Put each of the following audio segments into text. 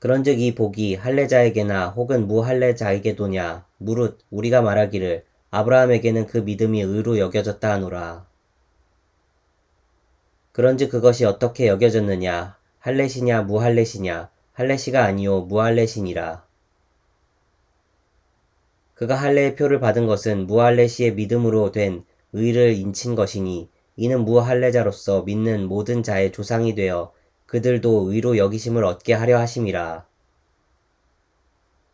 그런즉 이 복이 할례자에게나 혹은 무할례자에게도냐? 무릇 우리가 말하기를 아브라함에게는 그 믿음이 의로 여겨졌다 하노라. 그런즉 그것이 어떻게 여겨졌느냐? 할례시냐 무할례시냐? 할례시가 아니요 무할례시니라. 그가 할례의 표를 받은 것은 무할례시의 믿음으로 된 의를 인친 것이니 이는 무할례자로서 믿는 모든 자의 조상이 되어 그들도 의로 여기심을 얻게 하려 하심이라.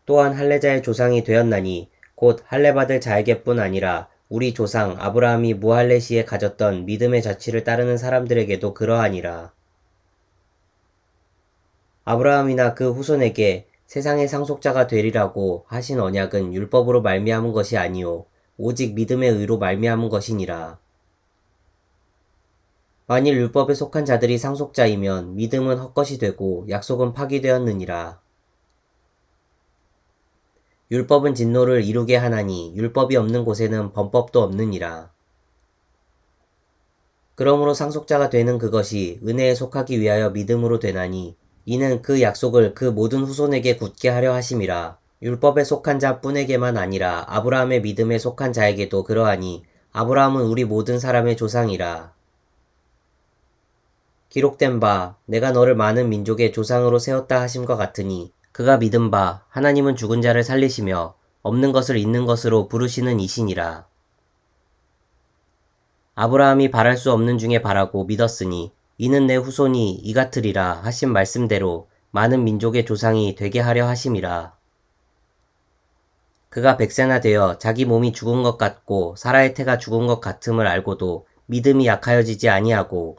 또한 할례자의 조상이 되었나니 곧 할례받을 자에게뿐 아니라 우리 조상 아브라함이 무할례 시에 가졌던 믿음의 자취를 따르는 사람들에게도 그러하니라. 아브라함이나 그 후손에게 세상의 상속자가 되리라고 하신 언약은 율법으로 말미암은 것이 아니요 오직 믿음의 의로 말미암은 것이니라. 만일 율법에 속한 자들이 상속자이면 믿음은 헛것이 되고 약속은 파기되었느니라. 율법은 진노를 이루게 하나니 율법이 없는 곳에는 범법도 없느니라. 그러므로 상속자가 되는 그것이 은혜에 속하기 위하여 믿음으로 되나니 이는 그 약속을 그 모든 후손에게 굳게 하려 하심이라. 율법에 속한 자 뿐에게만 아니라 아브라함의 믿음에 속한 자에게도 그러하니 아브라함은 우리 모든 사람의 조상이라. 기록된 바 내가 너를 많은 민족의 조상으로 세웠다 하심과 같으니 그가 믿은 바 하나님은 죽은 자를 살리시며 없는 것을 있는 것으로 부르시는 이신이라. 아브라함이 바랄 수 없는 중에 바라고 믿었으니 이는 내 후손이 이 같으리라 하신 말씀대로 많은 민족의 조상이 되게 하려 하심이라. 그가 백세나 되어 자기 몸이 죽은 것 같고 사라의 태가 죽은 것 같음을 알고도 믿음이 약하여지지 아니하고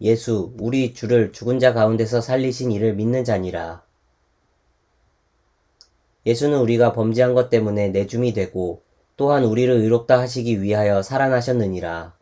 예수 우리 주를 죽은 자 가운데서 살리신 이를 믿는 자니라. 예수는 우리가 범죄한 것 때문에 내줌이 되고 또한 우리를 의롭다 하시기 위하여 살아나셨느니라.